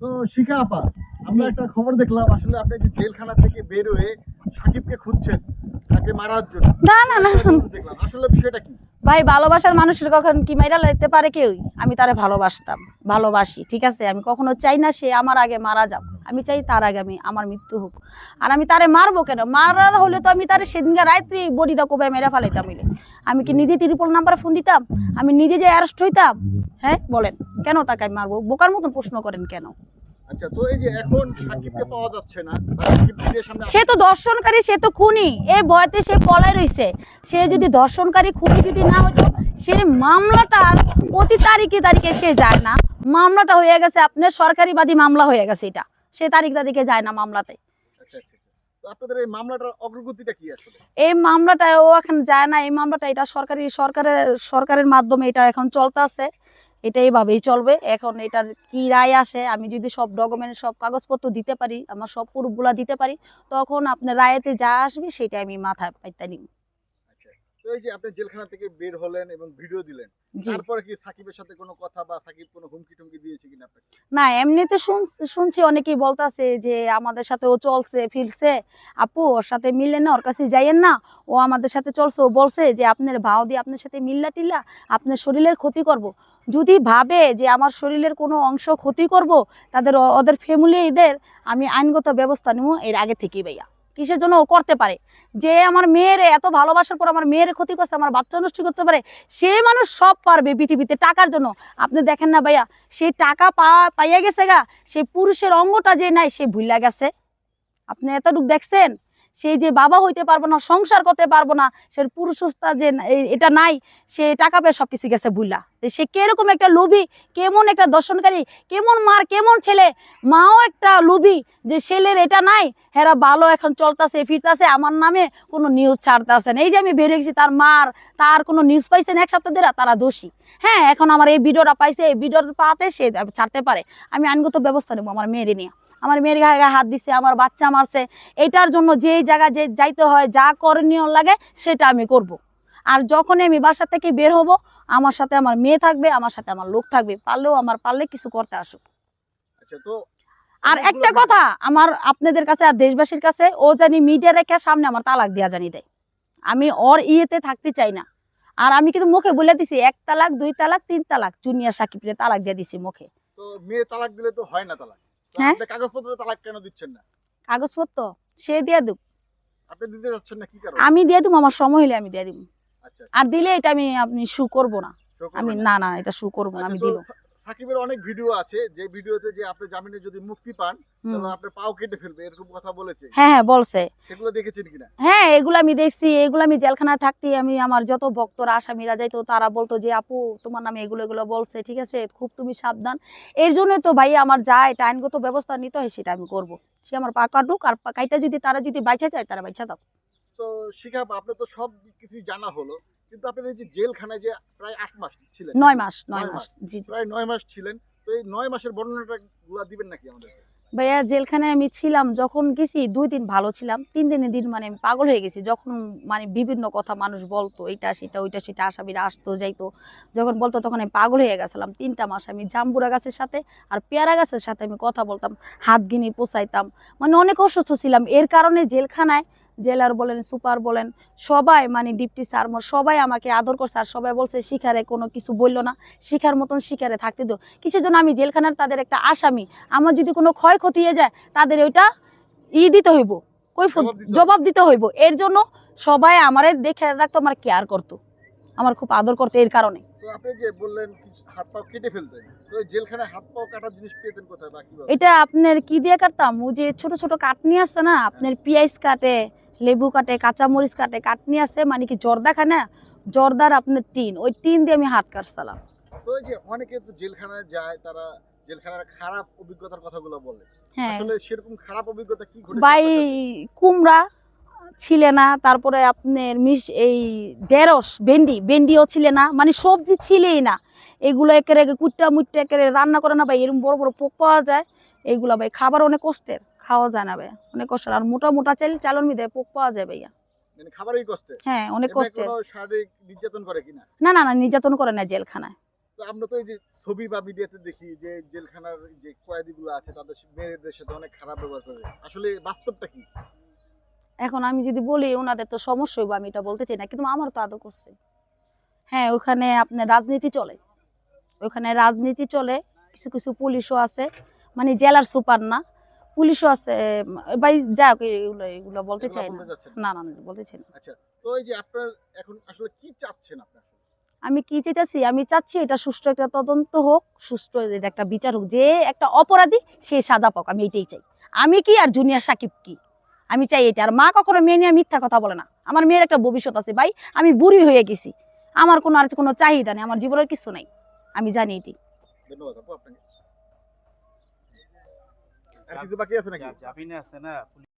তো শিখা আপা আমরা একটা খবর দেখলাম আসলে আপনি যে জেলখানা থেকে বের হয়ে সাকিবকে খুঁজছেন তাকে মারার জন্য। না না না। দেখলাম। আসলে বিষয়টা কি? ভাই ভালোবাসার মানুষের কখন কি মাইরা লাইতে পারে কেউই? আমি তারে ভালোবাসতাম ভালোবাসি ঠিক আছে? আমি কখনো চাই না সে আমার আগে মারা যাক। আমি চাই তার আগে আমি আমার মৃত্যু হোক। আর আমি তারে মারবো কেন? মারার হলে তো আমি তারে সেদিনকার রাত্রি বডিটা কোবে মেরে ফেলাইতাম মিলে আমি কি নিজে ত্রিপল নাম্বারে ফোন দিতাম? আমি নিজে যে অ্যারেস্ট হইতাম? হ্যাঁ বলেন। কেন তাকে আমি মারবো? বোকার মতন প্রশ্ন করেন কেন? আচ্ছা তো এই যে এখন সাকিবকে পাওয়া যাচ্ছে না বা সাকিব মিডিয়ার সামনে সে তো দর্শনকারী সে তো খুনি। এই ভয়তে সে রইছে। সে যদি দর্শনকারী খুনি যদি না হতো সে মামলাটা প্রতি তারিখে তারিখে সে যায় না। মামলাটা হয়ে গেছে আপনার সরকারিবাদী মামলা হয়ে গেছে এটা। সে তারিখ তারিখে যায় না মামলাতে। আচ্ছা, আচ্ছা, আচ্ছা। তো আপনাদের এই মামলাটার অগ্রগতিটা কি আসলে? এই মামলাটা ও এখন যায় না। এই মামলাটা এটা সরকারি সরকারের সরকারের মাধ্যমে এটা এখন চলতে আছে। এটা এইভাবেই চলবে। এখন এটার কি রায় আসে, আমি যদি সব ডকুমেন্ট সব কাগজপত্র দিতে পারি, আমার সব প্রুফগুলা দিতে পারি, তখন আপনার রায়েতে যা আসবে সেটা আমি মাথায় পাইতে নিব। এই যে আপনি জেলখানা থেকে বের হলেন এবং ভিডিও দিলেন তারপরে কি সাকিবের সাথে কোনো কথা বা সাকিব কোনো হুমকি টুমকি দিয়েছে কিনা আপনাকে? না এমনিতে শুনছি অনেকেই বলতাছে যে আমাদের সাথে ও চলছে ফিরছে। আপু ওর সাথে মিললে না ওর কাছে যাইয়েন না। ও আমাদের সাথে চলছে ও বলছে যে আপনার ভাও দিয়ে আপনার সাথে মিল্লা টিল্লা আপনার শরীরের ক্ষতি করব। যদি ভাবে যে আমার শরীরের কোনো অংশ ক্ষতি করব তাদের ওদের ফ্যামিলিদের আমি আইনগত ব্যবস্থা নেব এর আগে থেকেই ভাইয়া। কিসের জন্য ও করতে পারে? যে আমার মেয়ের এত ভালোবাসার পর আমার মেয়ের ক্ষতি করছে, আমার বাচ্চা নষ্ট করতে পারে, সে মানুষ সব পারবে পৃথিবীতে টাকার জন্য। আপনি দেখেন না ভাইয়া সেই টাকা পাইয়া গেছে গা, সে পুরুষের অঙ্গটা যে নাই, সে ভুলে গেছে। আপনি এতটুক দেখছেন? সেই যে বাবা হইতে পারব না, সংসার করতে পারব না, সে পুরুষতা যে এটা নাই, সে টাকা পেয়ে সব কিছু গেছে ভুইলা। তো সে কীরকম একটা লোভী, কেমন একটা দর্শনকারী, কেমন মার, কেমন ছেলে, মাও একটা লোভী যে ছেলের এটা নাই, হেরা ভালো এখন চলতেছে, ফিরতাছে, আমার নামে কোনো নিউজ ছাড়তেছে এই যে আমি বেরিয়ে গেছি তার মার, তার কোনো নিউজ পাইছেন এক সপ্তাহ ধরে তারা দোষী। হ্যাঁ এখন আমার এই ভিডিওটা পাইছে, এই ভিডিওটা পাতে সে ছাড়তে পারে। আমি আইনগত ব্যবস্থা নেব, আমার মেয়েরে নিয়ে। আমার মেয়ের গায়ে গায়ে হাত দিচ্ছে আমার বাচ্চা মারছে এটার জন্য যেই জায়গায় যে যাইতে হয় যা করণীয় লাগে সেটা আমি করব। আর যখনই আমি বাসা থেকে বের হব আমার সাথে আমার মেয়ে থাকবে আমার সাথে আমার লোক থাকবে পারলেও আমার পারলে কিছু করতে আসুক। আচ্ছা আর একটা কথা আমার আপনাদের কাছে আর দেশবাসীর কাছে ও জানি মিডিয়া রেখে সামনে আমার তালাক দেওয়া জানি দেয়। আমি ওর ইয়েতে থাকতে চাই না। আর আমি কিন্তু মুখে বলে দিছি এক তালাক দুই তালাক তিন তালাক জুনিয়র সাকিবরে তালাক দিয়ে দিছি মুখে। তো মেয়ে তালাক দিলে তো হয় না তালাক। হ্যাঁ? আপনি তালাক কেন দিচ্ছেন না? কাগজপত্র? সে দিয়ে দেব আপনি দিতে যাচ্ছেন না কি কারণ? আমি দিয়ে দিব আমার সময় হলে আমি দিয়ে দিব আচ্ছা আর দিলে এটা আমি আপনি শু করব না। আমি না। না এটা শু করব না আচ্ছা, আমি দিব। সাকিবের অনেক ভিডিও আছে যে ভিডিওতে যে আপনি জামিনে যদি মুক্তি পান তাহলে আপনার পাও কেটে ফেলবে এরকম কথা বলেছে। হ্যাঁ হ্যাঁ বলছে। সেগুলো দেখেছেন কিনা? হ্যাঁ এগুলো আমি দেখছি এগুলো আমি জেলখানায় থাকতে আমি আমার যত ভক্তরা আসামিরা যাইতো তারা বলতো যে আপু তোমার নামে এগুলো এগুলো বলছে ঠিক আছে? খুব তুমি সাবধান। এর জন্য তো ভাই আমার যা এটা আইনগত ব্যবস্থা নিতে হয় সেটা আমি করব। সে আমার পা কাটুক আর কাইটা যদি তারা যদি বাইচা চায় তারা বাইচা দাও। তো শিখাব আপনার তো সব কিছু জানা হলো। কিন্তু আপনার এই যে জেলখানায় যে প্রায় আট মাস ছিলেন। নয় মাস নয় মাস জি জি। প্রায় নয় মাস ছিলেন। তো এই নয় মাসের বর্ণনাটা গুলা দিবেন নাকি আমাদের? ভাইয়া জেলখানায় আমি ছিলাম যখন গেছি দুই দিন ভালো ছিলাম। তিন দিনের দিন মানে আমি পাগল হয়ে গেছি। যখন মানে বিভিন্ন কথা মানুষ বলতো এইটা সেটা ওইটা সেটা আসামিরা আসতো যাইতো। যখন বলতো তখন আমি পাগল হয়ে গেছিলাম। তিনটা মাস আমি জাম্বুরা গাছের সাথে আর পেয়ারা গাছের সাথে আমি কথা বলতাম হাত গিনি পোষাইতাম মানে অনেক অসুস্থ ছিলাম। এর কারণে জেলখানায় জেলার বলেন সুপার বলেন সবাই মানে ডিপটি স্যার মোর সবাই আমাকে আদর করছে আর সবাই বলছে শিখারে কোনো কিছু বলল না শিখার মতন শিখারে থাকতে দো কিসের জন্য আমি জেলখানার তাদের একটা আসামি আমার যদি কোনো ক্ষয়ক্ষতি হয়ে যায় তাদের ওইটা ই দিতে হইব কৈফত জবাব দিতে হইব। এর জন্য সবাই আমারে দেখে রাখতো আমার কেয়ার করতো আমার খুব আদর করতো এর কারণে। এটা আপনার কি দিয়ে কাটতাম? ও যে ছোট ছোট কাটনি আছে না আপনার পেঁয়াজ কাটে লেবু কাটে কাঁচামরিচ কাটে কাটনি আছে মানে কি জর্দা খায় না? জর্দার আপনার টিন ওই টিন দিয়ে আমি হাত কাটছিলাম। তো যে অনেকে তো জেলখানায় যায় তারা জেলখানার খারাপ অভিজ্ঞতার কথাগুলো বলে। হ্যাঁ। আসলে সেরকম খারাপ অভিজ্ঞতা কি ঘটেছে বাই কুমড়া ছিলে না তারপরে আপনার মিশ এই ঢেঁড়স ভেন্ডি ভেন্ডিও ছিলে না মানে সবজি ছিলেই না। এগুলো একেরে কুট্টা মুট্টা একেরে রান্না করে না ভাই এরকম বড় বড় পোক পাওয়া যায়। এইগুলা ভাই খাবার অনেক কষ্টের খাওয়া যায় না ভাই অনেক কষ্টের। আর মোটা মোটা চাল চালন মিদে পোক পাওয়া যায় ভাইয়া। মানে খাবারই কষ্টে হ্যাঁ অনেক এমনি শারীরিক নির্যাতন করে কিনা? না না না নির্যাতন করে না জেলখানায়। তো তো আমরা তো এই যে ছবি বা মিডিয়াতে দেখি যে জেলখানার যে কয়েদিগুলো আছে তাদের মেয়েদের সাথে অনেক খারাপ ব্যবহার করে। আসলে বাস্তবটা কি? এখন আমি যদি বলি ওনাদের তো সমস্যা হইব আমি এটা বলতে চাই না কিন্তু আমার তো আদর করছে। হ্যাঁ ওখানে আপনার রাজনীতি চলে। ওখানে রাজনীতি চলে কিছু কিছু পুলিশও আছে। মানে জেলার সুপার না পুলিশও আছে ভাই যাক এগুলো এগুলো বলতে চাই না। না না বলতে চাই না। তো এই যে আপনার এখন আসলে কি চাচ্ছেন আপনার? আমি কি চাইতেছি? আমি চাচ্ছি এটা সুষ্ঠু একটা তদন্ত হোক সুষ্ঠু একটা বিচার হোক যে একটা অপরাধী সে সাজা পাক আমি এটাই চাই। আমি কি আর জুনিয়র সাকিব কি? আমি চাই এটা। আর মা কখনো মেয়ে নিয়ে মিথ্যা কথা বলে না। আমার মেয়ের একটা ভবিষ্যৎ আছে ভাই আমি বুড়ি হয়ে গেছি। আমার কোনো আর কোনো চাহিদা নেই আমার জীবনের কিছু নাই। আমি জানি এটি ধন্যবাদ আর কিছু বাকি আছে নাকি? জামিনে আছে না?